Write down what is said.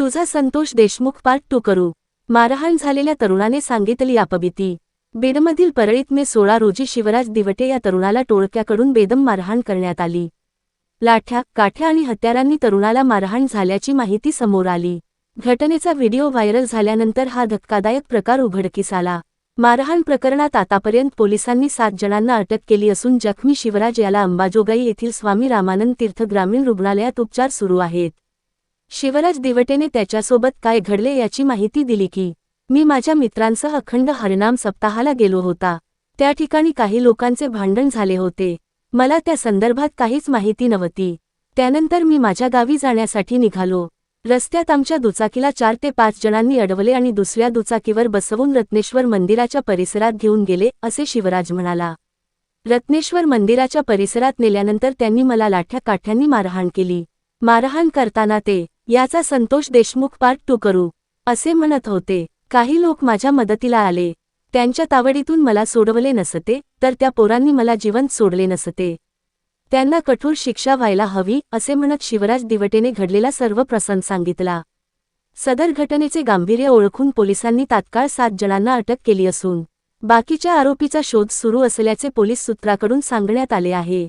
तुझा Santosh Deshmukh part two करू. मारहाण झालेल्या तरुणाने सांगितली अपबिती बेडमधील परळीत मे सोळा रोजी शिवराज दिवटे या तरुणाला टोळक्याकडून बेदम मारहाण करण्यात आली. लाठ्या काठ्या आणि हत्यारांनी तरुणाला मारहाण झाल्याची माहिती समोर आली. घटनेचा व्हिडिओ व्हायरल झाल्यानंतर हा धक्कादायक प्रकार उघडकीस आला. मारहाण प्रकरणात आतापर्यंत पोलिसांनी सात जणांना अटक केली असून जखमी शिवराज याला अंबाजोगाई येथील स्वामी रामानंद तीर्थ ग्रामीण रुग्णालयात उपचार सुरू आहेत. शिवराज दिवटेने त्याच्यासोबत काय घडले याची माहिती दिली की मी माझ्या मित्रांसह अखंड हरिनाम सप्ताहाला गेलो होता. त्या ठिकाणी काही लोकांचे भांडण झाले होते. मला त्या संदर्भात काहीच माहिती नव्हती. त्यानंतर मी माझ्या गावी जाण्यासाठी निघालो. रस्त्यात आमच्या दुचाकीला चार ते पाच जणांनी अडवले आणि दुसऱ्या दुचाकीवर बसवून रत्नेश्वर मंदिराच्या परिसरात घेऊन गेले असे शिवराज म्हणाला. रत्नेश्वर मंदिराच्या परिसरात नेल्यानंतर त्यांनी मला लाठ्या काठ्यांनी मारहाण केली. मारहाण करताना ते याचा संतोष देशमुख पार्ट टू करू असे म्हणत होते. काही लोक माझ्या मदतीला आले. त्यांच्या तावडीतून मला सोडवले नसते तर त्या पोरांनी मला जिवंत सोडले नसते. त्यांना कठोर शिक्षा व्हायला हवी असे म्हणत शिवराज दिवटेने घडलेला सर्व प्रसंग सांगितला. सदर घटनेचे गांभीर्य ओळखून पोलिसांनी तात्काळ सात जणांना अटक केली असून बाकीच्या आरोपीचा शोध सुरू असल्याचे पोलीस सूत्राकडून सांगण्यात आले आहे.